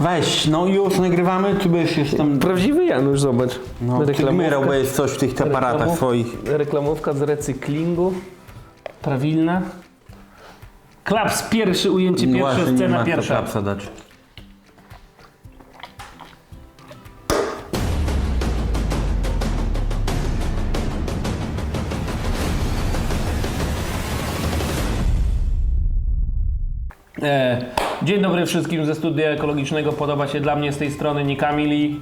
Weź, no już nagrywamy, czy byś już tam... Prawdziwy Janusz, zobacz. No, ty gmyrał, bo jest coś w tych aparatach Reklamów- swoich. Reklamówka z recyklingu. Prawilna. Klaps pierwszy, ujęcie pierwsze, Właśnie, nie scena ma pierwsza. klapsa dać. E, dzień dobry wszystkim ze studia ekologicznego. Podoba się dla mnie z tej strony nie Kamili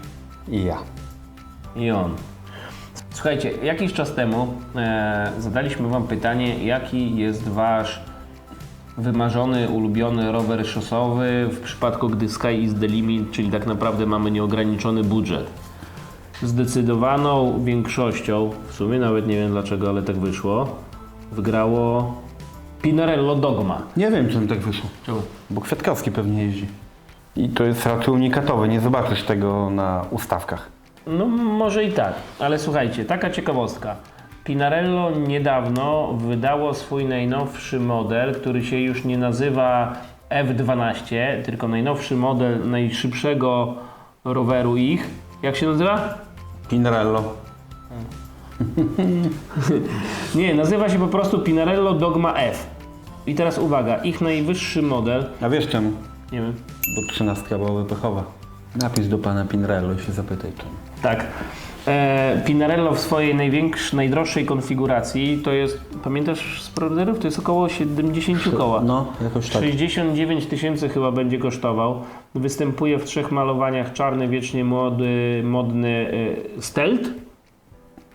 I ja. i on. Słuchajcie, jakiś czas temu e, zadaliśmy Wam pytanie, jaki jest Wasz wymarzony, ulubiony rower szosowy w przypadku, gdy sky is the limit, czyli tak naprawdę mamy nieograniczony budżet. Zdecydowaną większością, w sumie nawet nie wiem dlaczego, ale tak wyszło, wygrało Pinarello Dogma. Nie wiem, czym tak wyszło. Czemu? Bo Kwiatkowski pewnie jeździ. I to jest raczej unikatowe, nie zobaczysz tego na ustawkach. No może i tak, ale słuchajcie, taka ciekawostka. Pinarello niedawno wydało swój najnowszy model, który się już nie nazywa F12, tylko najnowszy model najszybszego roweru ich. Jak się nazywa? Pinarello. Nie, nazywa się po prostu Pinarello Dogma F. I teraz uwaga, ich najwyższy model, A wiesz czemu? nie wiem, Bo trzynastka była wypechowa. Napisz do pana Pinarello i się zapytaj czemu. Tak. E, Pinarello w swojej największej, najdroższej konfiguracji to jest, pamiętasz z proderów? To jest około 70 koła. No, jakoś tak. 69 tysięcy chyba będzie kosztował. Występuje w trzech malowaniach czarny, wiecznie młody, modny e, stealth.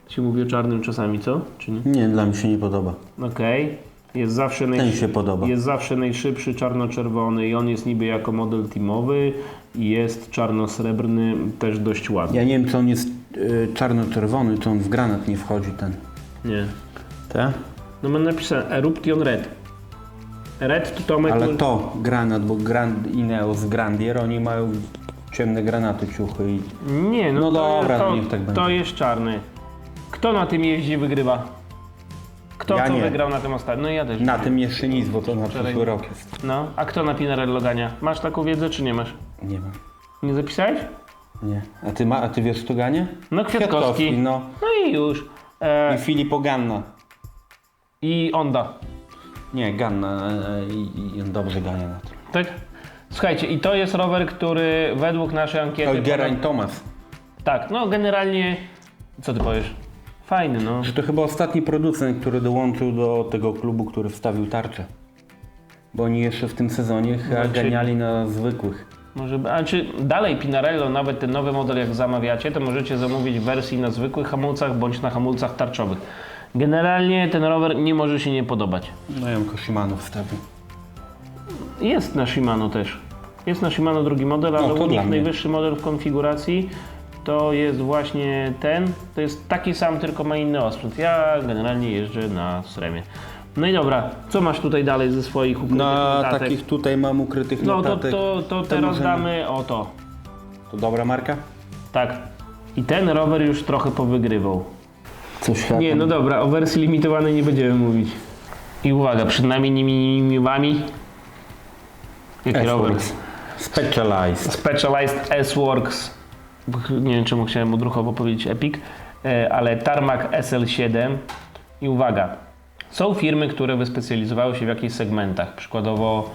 Się mówi o czarnym czasami, co? Czy nie? Nie, dla mnie się nie podoba. Okej. Jest zawsze Ten się podoba. Jest zawsze najszybszy czarno-czerwony i on jest niby jako model teamowy i jest czarno-srebrny też dość ładny. Ja nie wiem, czy on jest y, czarno-czerwony, czy on w granat nie wchodzi ten. Nie. Te? No mam napisane Eruption Red. Red to Tomek... Ale to granat, bo Grand Ineos Grandier, oni mają ciemne granaty ciuchy i... Nie, no, No to, dobra, to, niech tak będzie. to jest czarny. Kto na tym jeździ wygrywa? Kto Ja co nie. wygrał na tym ostatnim? No ja też. Na tym jeszcze nic, bo to na przyszły rok jest. No, a kto na Pinarello gania? Masz taką wiedzę czy nie masz? Nie mam. Nie zapisałeś? Nie. A ty, ma, a ty wiesz, kto ganie? No Kwiatkowski. no. No i już. E, I Filip Ganna. I Onda. Nie, Ganna e, i, i on dobrze gania na tym. Tak? Słuchajcie, i to jest rower, który według naszej ankiety... To Geraint Thomas. Tak, no generalnie... Co ty powiesz? Fajny, no. Że to chyba ostatni producent, który dołączył do tego klubu, który wstawił tarczę. Bo oni jeszcze w tym sezonie chyba Znaczy- ganiali na zwykłych. Może, a czy dalej Pinarello, nawet ten nowy model jak zamawiacie, to możecie zamówić w wersji na zwykłych hamulcach bądź na hamulcach tarczowych. Generalnie ten rower nie może się nie podobać. No ja bym Shimano wstawił. Jest na Shimano też. Jest na Shimano drugi model, ale No, to u dla nich mnie. najwyższy model w konfiguracji to jest właśnie ten. To jest taki sam, tylko ma inny osprzęt. Ja generalnie jeżdżę na Sremie. No i dobra, co masz tutaj dalej ze swoich ukrytych Na notatek? takich tutaj mam ukrytych No to, notatek. to, to teraz możemy- damy o to. To dobra marka? Tak. I ten rower już trochę powygrywał. Coś Nie, no dobra, o wersji limitowanej nie będziemy mówić. I uwaga, przed nami nimi nimiwami. Jaki rower? Specialized. Specialized S-Works. Nie wiem czemu chciałem odruchowo powiedzieć Epic, e, ale Tarmac SL7. I uwaga, są firmy, które wyspecjalizowały się w jakichś segmentach. Przykładowo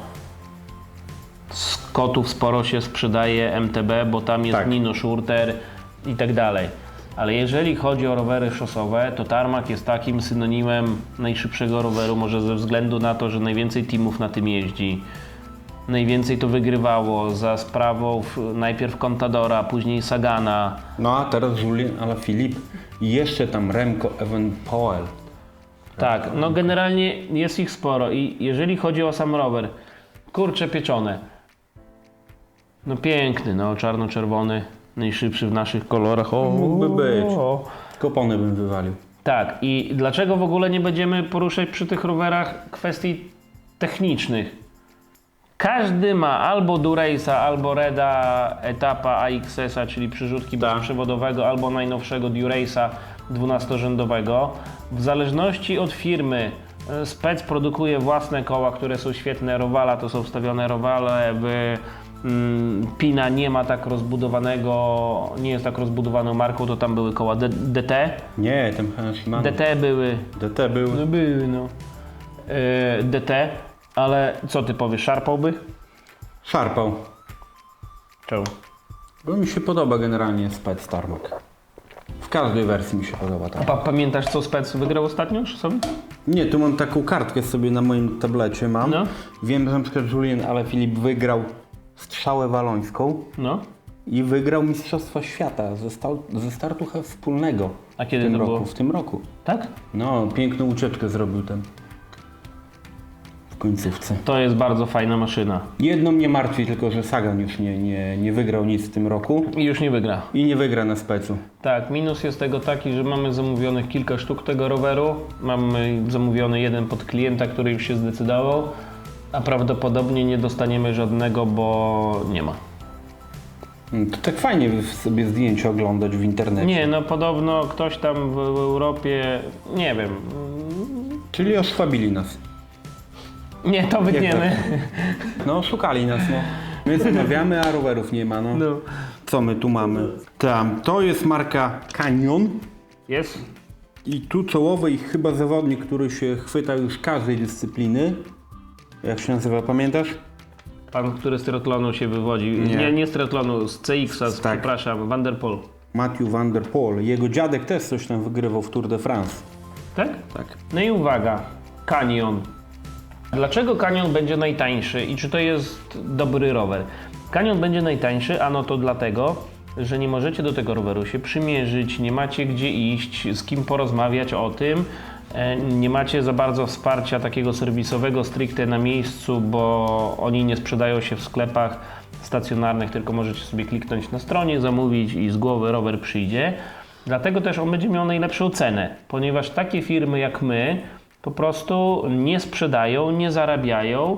z kotów sporo się sprzedaje MTB, bo tam jest Tak. Nino Schurter i tak dalej. Ale jeżeli chodzi o rowery szosowe, to Tarmac jest takim synonimem najszybszego roweru, może ze względu na to, że najwięcej teamów na tym jeździ. Najwięcej to wygrywało za sprawą najpierw Contadora, później Sagana. No a teraz Julien Alaphilippe i jeszcze tam Remco Evenepoel. Tak, no generalnie jest ich sporo i jeżeli chodzi o sam rower, kurcze pieczone. No piękny, no czarno-czerwony, najszybszy w naszych kolorach. O, Mógłby być. Kopony bym wywalił. Tak, i dlaczego w ogóle nie będziemy poruszać przy tych rowerach kwestii technicznych? Każdy ma albo Durace'a, albo Reda etapa AXS-a, czyli przyrzutki bezprzewodowego, albo najnowszego Durace'a 12-rzędowego. W zależności od firmy e, Spec produkuje własne koła, które są świetne. Rowala to są wstawione Rowale, w Mm, Pina nie ma tak rozbudowanego, nie jest tak rozbudowaną marką, to tam były koła D- DT. Nie, ten Shimano. DT były, DT był. no były no. Yy, DT, ale co ty powiesz, szarpałby? Szarpał. Czemu? Bo mi się podoba generalnie Spec Tarmac. W każdej wersji mi się podoba tak. Pa- pamiętasz co Spec wygrał ostatnio sobie? Nie, tu mam taką kartkę sobie na moim tablecie mam. No. Wiem, że na przykład Julien ale Filip wygrał strzałę walońską No. i wygrał Mistrzostwa Świata ze, sta- ze startu wspólnego. A kiedy w tym to roku, było? W tym roku. Tak? No, piękną ucieczkę zrobił ten. W końcówce. To jest bardzo fajna maszyna. Jedno mnie martwi tylko, że Sagan już nie, nie, nie wygrał nic w tym roku I już nie wygra. i nie wygra na specu. Tak, minus jest tego taki, że mamy zamówionych kilka sztuk tego roweru. Mamy zamówiony jeden pod klienta, który już się zdecydował, a prawdopodobnie nie dostaniemy żadnego, bo nie ma. Mm, To tak fajnie sobie zdjęcia oglądać w internecie. Nie, no podobno ktoś tam w, w Europie, nie wiem. Czyli osłabili nas. Nie, to wytniemy. No, szukali nas, no. My zamawiamy, a rowerów nie ma, no. No. Co my tu mamy? Tam, to jest marka Canyon Jest? i tu czołowy i chyba zawodnik, który się chwyta już każdej dyscypliny. Jak się nazywa, pamiętasz? Pan, który z triatlonu się wywodzi. Nie, Nie. z triatlonu, z CX-a, z- Tak. przepraszam, Van der Poel. Matthew van der Poel. Jego dziadek też coś tam wygrywał w Tour de France. Tak? Tak. No i uwaga, Canyon. Dlaczego Canyon będzie najtańszy i czy to jest dobry rower? Canyon będzie najtańszy, ano to dlatego, że nie możecie do tego roweru się przymierzyć, nie macie gdzie iść, z kim porozmawiać o tym, e, nie macie za bardzo wsparcia takiego serwisowego stricte na miejscu, bo oni nie sprzedają się w sklepach stacjonarnych, tylko możecie sobie kliknąć na stronie, zamówić i z głowy rower przyjdzie. Dlatego też on będzie miał najlepszą cenę, ponieważ takie firmy jak my po prostu nie sprzedają, nie zarabiają,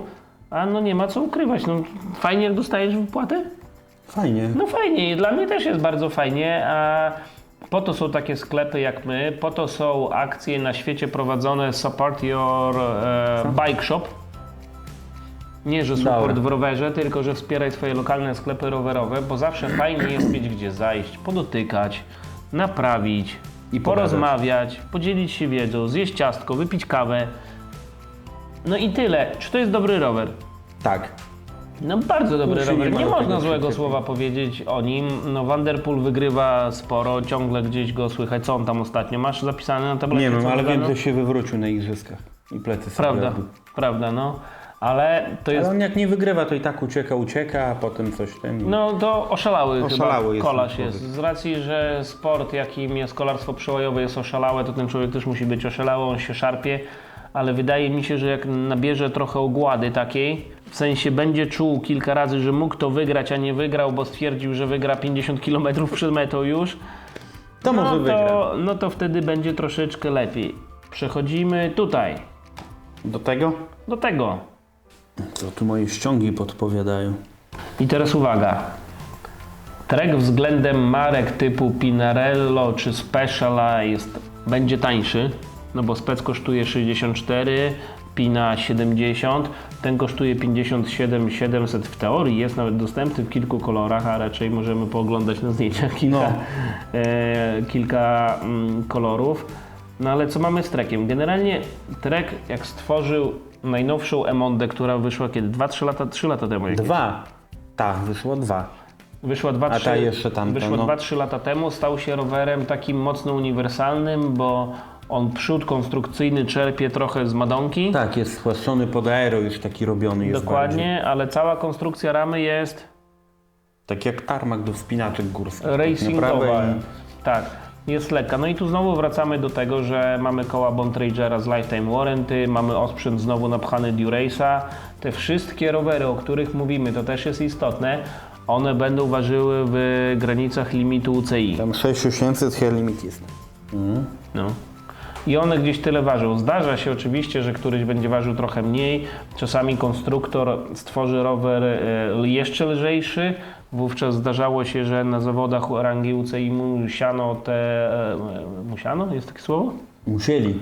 a no nie ma co ukrywać. No, fajnie jak dostajesz wypłatę? Fajnie. No fajnie, i dla mnie też jest bardzo fajnie, a po to są takie sklepy jak my, po to są akcje na świecie prowadzone Support Your e, Bike Shop. Nie, że support Dobra. w rowerze, tylko że wspieraj swoje lokalne sklepy rowerowe, bo zawsze fajnie jest mieć gdzie zajść, podotykać, naprawić, I porozmawiać, podzielić się wiedzą, zjeść ciastko, wypić kawę. No i tyle. Czy to jest dobry rower? Tak. No bardzo dobry No rower. nie Nie, można złego słowa powiedzieć o nim. No Vanderpool wygrywa sporo, ciągle gdzieś go słychać. Co on tam ostatnio? Masz zapisane na tablecie? Nie wiem, ale wiem, że się wywrócił na igrzyskach. I plecy sobie Prawda, robił. prawda, no. Ale to jest... Ale on jak nie wygrywa, to i tak ucieka, ucieka, a potem coś ten. No to oszalały, Oszalały chyba jest kolarz ten jest. człowiek. Z racji, że sport, jakim jest kolarstwo przełajowe jest oszalałe, to ten człowiek też musi być oszalały, on się szarpie. Ale wydaje mi się, że jak nabierze trochę ogłady takiej, w sensie będzie czuł kilka razy, że mógł to wygrać, a nie wygrał, bo stwierdził, że wygra 50 km przed metą już, to może no, wygra. to, no to wtedy będzie troszeczkę lepiej. Przechodzimy tutaj, Do tego? do tego. Co tu moje ściągi podpowiadają? I teraz uwaga. Trek względem marek typu Pinarello czy Specialized będzie tańszy, no bo spec kosztuje 64, Pina 70, ten kosztuje 57 700 w teorii, jest nawet dostępny w kilku kolorach, a raczej możemy pooglądać na zdjęciach kilka, No. e, kilka mm, kolorów. No ale co mamy z Trekiem? Generalnie Trek jak stworzył najnowszą Emondę, która wyszła kiedy? 2-3 lata, 3 lata temu. jakieś. Dwa. Tak, wyszło dwa. Wyszła 2-3 A ta jeszcze tamta, wyszła no. 2-3 lata temu, stał się rowerem takim mocno uniwersalnym, bo on przód konstrukcyjny czerpie trochę z Madonki. Tak, jest spłaszczony pod aero, już taki robiony jest Dokładnie, ale cała konstrukcja ramy jest bardziej. Tak jak tarmak do wspinaczek górskich. tak racingowa. Tak, jest lekka. No i tu znowu wracamy do tego, że mamy koła Bontragera z Lifetime Warranty, mamy osprzęt znowu napchany Durace'a. Te wszystkie rowery, o których mówimy, to też jest istotne, one będą ważyły w granicach limitu UCI. Tam 6800 here limit jest. No. I one gdzieś tyle ważą. Zdarza się oczywiście, że któryś będzie ważył trochę mniej. Czasami konstruktor stworzy rower e, jeszcze lżejszy. Wówczas zdarzało się, że na zawodach rangi UCI musiano te... e, Musiano? Jest takie słowo? Musieli.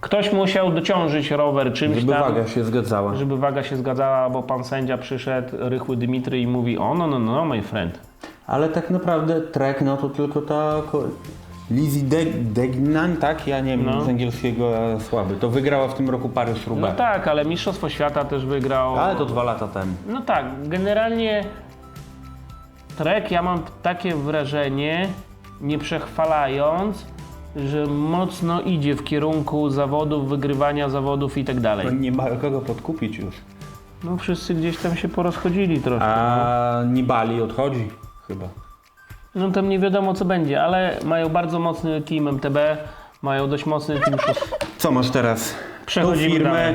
Ktoś musiał dociążyć rower czymś Żeby tam, waga się zgadzała. żeby waga się zgadzała, bo pan sędzia przyszedł, rychły Dymitry i mówi, o no, no, no, my friend. Ale tak naprawdę trek, no to tylko ta... Lizzie De- Degnan, tak? Ja nie wiem No. z angielskiego słaby. To wygrała w tym roku Paryż No Roubaix. tak, ale Mistrzostwo Świata też wygrał. Ale to dwa lata temu. No tak, generalnie Trek, ja mam takie wrażenie, nie przechwalając, że mocno idzie w kierunku zawodów, wygrywania zawodów i tak dalej. Nie ma kogo podkupić już. No wszyscy gdzieś tam się porozchodzili troszkę. A Nibali odchodzi chyba. No tam nie wiadomo co będzie, ale mają bardzo mocny team MTB, mają dość mocny team. Co masz teraz? Przechodzimy Tą firmę, dalej.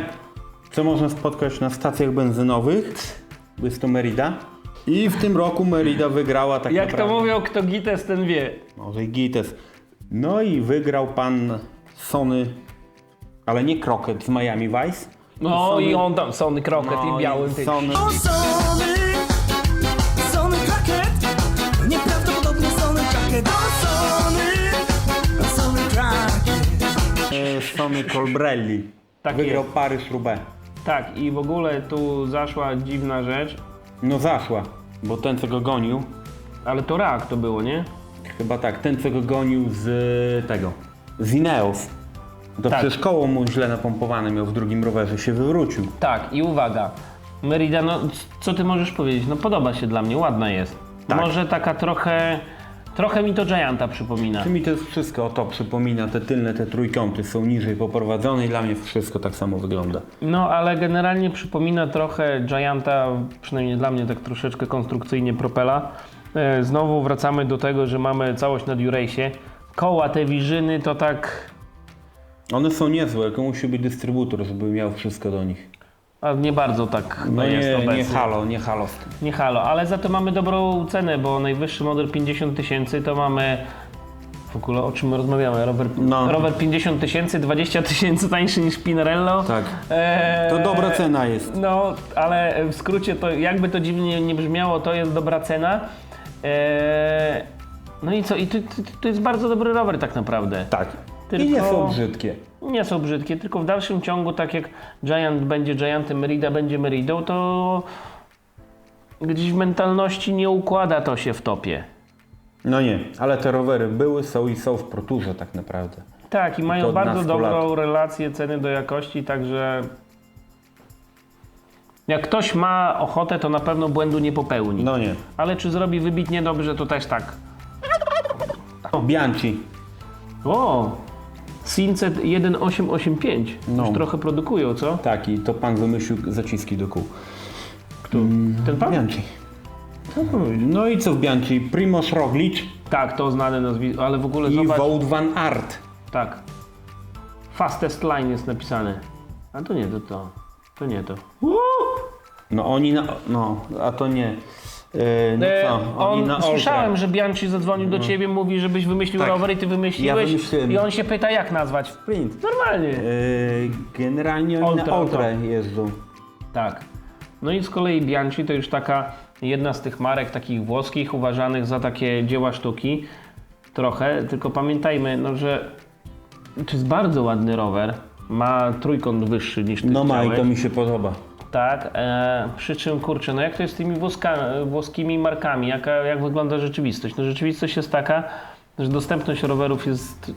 co można spotkać na stacjach benzynowych. Jest to Merida. I w tym roku Merida wygrała tak Jak to naprawdę. mówią, kto gites, ten wie. Może i Gites. No i wygrał pan Sony, ale nie Crockett z Miami Vice. No Sony- i on tam, Sony Crockett No i białym tym. Sony, Sony, Sony Kraket Nieprawdopodobnie Sony Kraket O Sony, Sony Kraket e, Sony Colbrelli. Tak wygrał jest. Paryż Roubaix. Tak, i w ogóle tu zaszła dziwna rzecz, No zaszła, bo ten co go gonił, ale to rak to było, nie? chyba tak, ten co go gonił z tego, z Ineos. To Tak. przecież koło mu źle napompowane miał w drugim rowerze, się wywrócił. Tak, i uwaga. Merida, no c- co ty możesz powiedzieć? No podoba się dla mnie, ładna jest. Tak. Może taka trochę, trochę mi to Gianta przypomina. Czy mi to jest wszystko o to przypomina, te tylne, te trójkąty są niżej poprowadzone i dla mnie wszystko tak samo wygląda. No, ale generalnie przypomina trochę Gianta, przynajmniej dla mnie tak troszeczkę konstrukcyjnie propela. E, Znowu wracamy do tego, że mamy całość na Durace'ie. Koła, te wiżyny to tak, One są niezłe, tylko musi być dystrybutor, żeby miał wszystko do nich. A nie bardzo tak No jest nie, obecnie. nie halo, nie halo. Nie halo, ale za to mamy dobrą cenę, bo najwyższy model 50 tysięcy to mamy. W ogóle o czym my rozmawiamy? Rower, No. rower 50 tysięcy, 20 tysięcy tańszy niż Pinarello. Tak. Eee, To dobra cena jest. No, ale w skrócie to jakby to dziwnie nie brzmiało, to jest dobra cena. Eee, no i co? I to, to, to jest bardzo dobry rower tak naprawdę. Tak. Tylko- I nie są brzydkie. Nie są brzydkie, tylko w dalszym ciągu, tak jak Giant będzie Giantem, Merida będzie Meridą, to gdzieś w mentalności nie układa to się w topie. No nie, ale te rowery były, są i są w proturze tak naprawdę. Tak, i mają bardzo dobrą lat. relację ceny do jakości, także jak ktoś ma ochotę, to na pewno błędu nie popełni. No nie. Ale czy zrobi wybitnie dobrze, to też tak. Bianchi. O! Sinset 1885. No. Już trochę produkują, co? Taki, to pan wymyślił zaciski do kół. Ten pan? Bianchi. No i co w Bianchi? Primoz Roglic Tak, to znane nazwisko, ale w ogóle i zobacz. Wout van Aert. Tak. Fastest line jest napisane. A to nie, to to. To nie to. No oni na... no, a to nie. Yy, no E, co? Oni on, na słyszałem, że Bianchi zadzwonił do ciebie, mówi, żebyś wymyślił Tak. rower i ty wymyśliłeś. Wymyśliłem. I on się pyta, jak nazwać. Sprint. Normalnie. Yy, generalnie oni Oltra, na Oltra. jeżdżą. Tak. No i z kolei Bianchi to już taka jedna z tych marek takich włoskich, uważanych za takie dzieła sztuki. Trochę, tylko pamiętajmy, no, że to jest bardzo ładny rower. Ma trójkąt wyższy niż ty No ma i chciałeś. to mi się podoba. Tak, e, przy czym kurczę, no jak to jest z tymi włoska, włoskimi markami, jaka, jak wygląda rzeczywistość? No rzeczywistość jest taka, że dostępność rowerów jest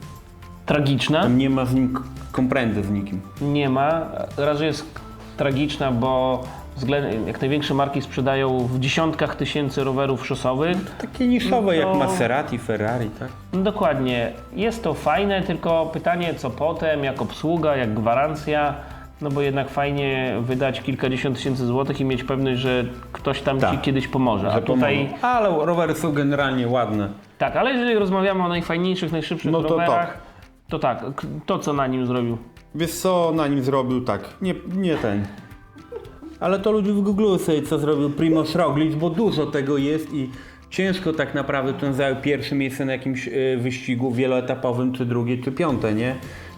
tragiczna, Tam nie ma z nim komprendy z nikim. nie ma, raz, że jest tragiczna, bo względ, jak największe marki sprzedają w dziesiątkach tysięcy rowerów szosowych, Takie niszowe jak No. Maserati, Ferrari, tak? no dokładnie, jest to fajne, tylko pytanie co potem, jak obsługa, jak gwarancja, no bo jednak fajnie wydać kilkadziesiąt tysięcy złotych i mieć pewność, że ktoś tam Tak. ci kiedyś pomoże. A tutaj. Ale rowery są generalnie ładne. tak, ale jeżeli rozmawiamy o najfajniejszych, najszybszych No to rowerach, to tak, k- to co na nim zrobił. Wiesz co na nim zrobił tak? Nie, nie ten. Ale to ludzie w Google sobie co zrobił Primoz Roglic, bo dużo tego jest i ciężko tak naprawdę ten zajął pierwsze miejsce na jakimś y, wyścigu wieloetapowym, czy drugie, czy piąte, nie?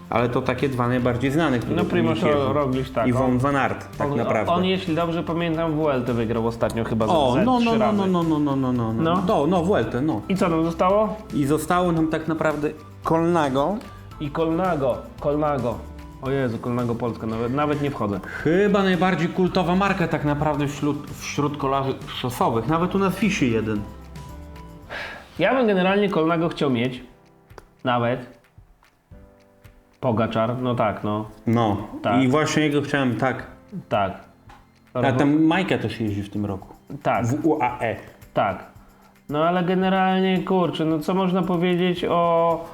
Ale to takie dwa najbardziej znane, które No Primoz. Roglic, tak. I on- Von Van Aert, tak on, naprawdę. on, jeśli dobrze pamiętam, WLT wygrał ostatnio chyba za o, Z no, trzy no, no, razy. no, no, no, no, no, no, No. no, no, no, Vuelta, no. I co nam zostało? I zostało nam tak naprawdę Kolnago, I Kolnago, Kolnago. O Jezu, Kolnego Polska, nawet, nawet nie wchodzę. Chyba najbardziej kultowa marka tak naprawdę wśród, wśród kolarzy szosowych. Nawet u nas wisi jeden. Ja bym generalnie Kolnego chciał mieć. Nawet. Pogaczar, no tak, no. No. Tak. I właśnie jego chciałem tak. Tak. A tam Majka też jeździ w tym roku. Tak. W UAE. Tak. No ale generalnie, kurczę, no co można powiedzieć o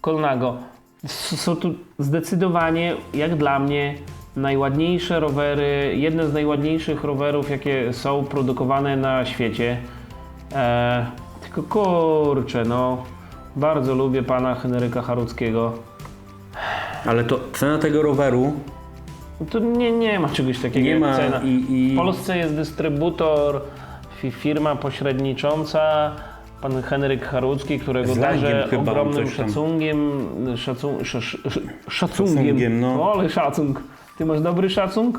Kolnago? S- Są tu zdecydowanie, jak dla mnie, najładniejsze rowery, jedne z najładniejszych rowerów, jakie są produkowane na świecie. E, tylko kurczę, no, bardzo lubię pana Henryka Haruckiego. Ale to cena tego roweru No To nie, nie ma czegoś takiego nie jak ma cena. i, i W Polsce jest dystrybutor, fi- firma pośrednicząca, pan Henryk Harucki, którego darzę ogromnym szacunkiem. Szacun, sz, sz, sz, szacunkiem. Szacunkiem, no. O, ale szacung. Ty masz dobry szacung?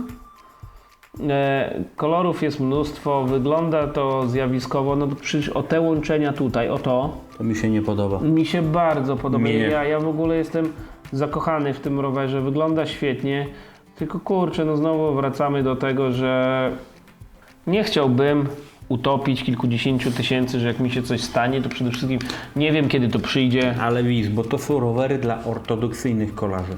E, kolorów jest mnóstwo, wygląda to zjawiskowo. No to przecież o te łączenia tutaj, o to, to mi się nie podoba. mi się bardzo podoba. Nie. Ja, ja w ogóle jestem zakochany w tym rowerze. Wygląda świetnie. Tylko kurczę, no znowu wracamy do tego, że nie chciałbym utopić kilkudziesięciu tysięcy, że jak mi się coś stanie, to przede wszystkim nie wiem kiedy to przyjdzie. Ale widzisz, bo to są rowery dla ortodoksyjnych kolarzy.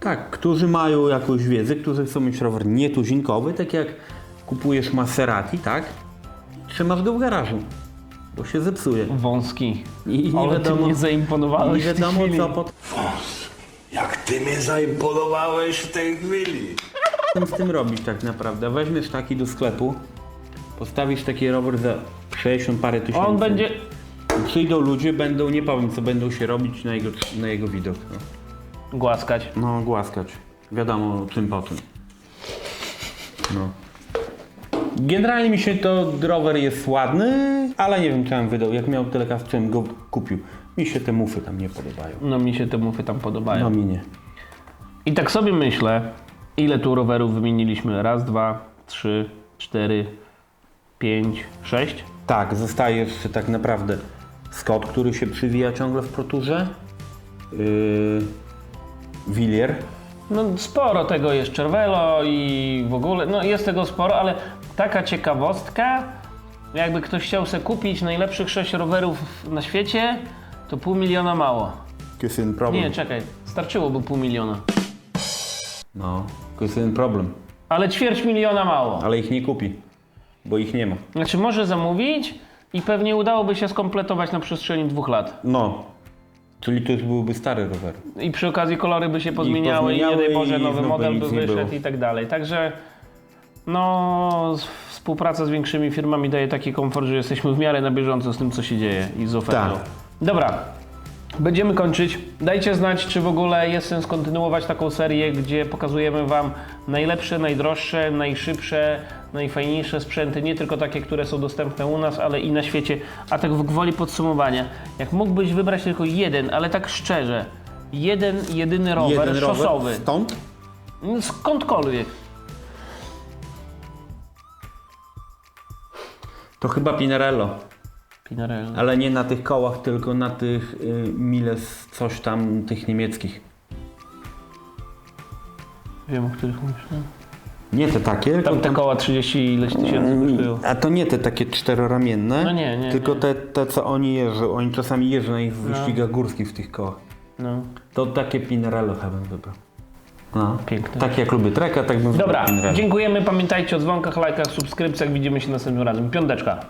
Tak, którzy mają jakąś wiedzę, którzy chcą mieć rower nietuzinkowy, tak jak kupujesz Maserati, tak? Trzymasz go w garażu, bo się zepsuje. Wąski. I nie Ale ty wiadomo, mnie i zaimponowałeś nie w tej wiadomo chwili. co potem Jak ty mnie zaimponowałeś w tej chwili. z tym robić tak naprawdę. Weźmiesz taki do sklepu, postawisz taki rower za 60 parę tysięcy. On będzie... Przyjdą ludzie, będą, nie powiem co będą się robić na jego, na jego widok. No. Głaskać. No, głaskać. Wiadomo czym po tym. No. Generalnie mi się to rower jest ładny, ale nie wiem czy bym wydał. Jak miał tyle kasy, to bym go kupił. Mi się te mufy tam nie podobają. No mi się te mufy tam podobają. No mi nie. I tak sobie myślę, ile tu rowerów wymieniliśmy? Raz, dwa, trzy, cztery, pięć, sześć? Tak, zostaje jeszcze tak naprawdę Scott, który się przywija ciągle w proturze. Yy, Willier. No sporo tego jest, Cervelo i w ogóle, no jest tego sporo, ale taka ciekawostka, jakby ktoś chciał sobie kupić najlepszych sześć rowerów na świecie, to pół miliona mało. Jeden problem. Nie, czekaj, starczyłoby pół miliona. No, jeden problem. Ale ćwierć miliona mało. Ale ich nie kupi, bo ich nie ma. Znaczy może zamówić i pewnie udałoby się skompletować na przestrzeni dwóch lat. No. Czyli to już byłby stary rower. I przy okazji kolory by się pozmieniały i, nie pozmieniały daj Boże i nowy znowu model nic by nie wyszedł było. i tak dalej. Także no współpraca z większymi firmami daje taki komfort, że jesteśmy w miarę na bieżąco z tym co się dzieje i z ofertą. Tak. Dobra. Będziemy kończyć. Dajcie znać, czy w ogóle jest sens kontynuować taką serię, gdzie pokazujemy Wam najlepsze, najdroższe, najszybsze, najfajniejsze sprzęty, nie tylko takie, które są dostępne u nas, ale i na świecie. A tak w gwoli podsumowania, jak mógłbyś wybrać tylko jeden, ale tak szczerze, jeden, jedyny rower jeden szosowy, rower stąd? skądkolwiek, To chyba Pinarello. Pinarello. Ale nie na tych kołach, tylko na tych y, Miles coś tam, tych niemieckich. Wiem, o których mówisz. no. Nie te takie, Tam te tam- koła 30 i ileś tysięcy kosztują. A to nie te takie czteroramienne, No nie, nie, tylko nie. Te, te co oni jeżdżą. Oni czasami jeżdżą na ich wyścigach górskich w tych kołach. No. To takie Pinarello chyba bym wybrał. No. Piękne. Tak jak lubię treka, tak bym Dobra, dziękujemy. Pamiętajcie o dzwonkach, lajkach, subskrypcjach. Widzimy się następnym razem. Piąteczka.